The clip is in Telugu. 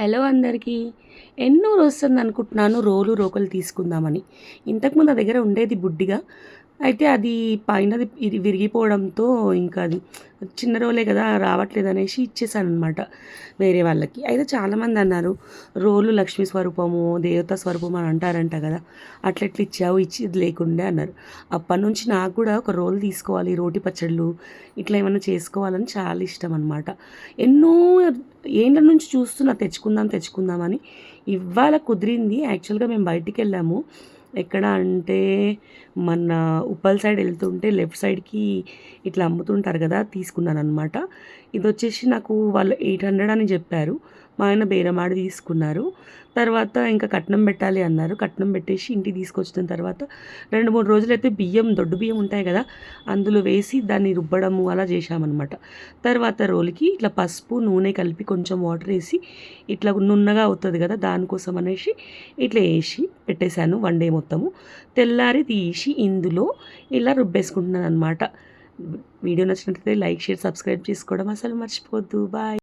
హలో అందరికీ. ఎన్నో వస్తుంది అనుకుంటున్నాను రోలు రోకలు తీసుకుందామని. ఇంతకుముందు నా దగ్గర ఉండేది బుడ్డిగా. అయితే అది పైనది ఇది విరిగిపోవడంతో ఇంకా అది చిన్న రోలే కదా రావట్లేదు అనేసి ఇచ్చేసాను అనమాట వేరే వాళ్ళకి. అయితే చాలామంది అన్నారు రోలు లక్ష్మీ స్వరూపము దేవతా స్వరూపం అని అంటారంట కదా అట్లా ఎట్లా ఇచ్చావు? ఇచ్చేది లేకుండే అన్నారు. అప్పటి నుంచి నాకు కూడా ఒక రోల్ తీసుకోవాలి రోటి పచ్చళ్ళు ఇట్లా ఏమైనా చేసుకోవాలని చాలా ఇష్టం అనమాట ఎన్నో ఏళ్ళ నుంచి చూస్తున్నా తెచ్చుకుందాం తెచ్చుకుందామని ఇవాళ కుదిరింది. యాక్చువల్గా మేము బయటికి వెళ్ళాము. ఎక్కడ అంటే మన ఉప్పల్ సైడ్ వెళ్తుంటే లెఫ్ట్ సైడ్కి ఇట్లా అమ్ముతుంటారు కదా తీసుకున్నాను అనమాట ఇది వచ్చేసి నాకు వాళ్ళు ఎయిట్ హండ్రెడ్ అని చెప్పారు. మా ఆయన బేరమాడి తీసుకున్నారు. తర్వాత ఇంకా కట్నం పెట్టాలి అన్నారు. కట్నం పెట్టేసి ఇంటికి తీసుకొచ్చిన తర్వాత రెండు మూడు రోజులైతే బియ్యం దొడ్డు బియ్యం ఉంటాయి కదా అందులో వేసి దాన్ని రుబ్బడము అలా చేశామన్నమాట. తర్వాత రోలుకి ఇట్లా పసుపు నూనె కలిపి కొంచెం వాటర్ వేసి ఇట్లా నున్నగా అవుతుంది కదా దానికోసం అనేసి ఇట్లా వేసి పెట్టేశాను వన్ డే మొత్తము. తెల్లారి తీసి ఇందులో ఇలా రుబ్బేసుకుంటున్నాను అనమాట వీడియో నచ్చినట్లయితే లైక్ షేర్ సబ్స్క్రైబ్ చేసుకోవడం అసలు మర్చిపోద్దు బాయ్.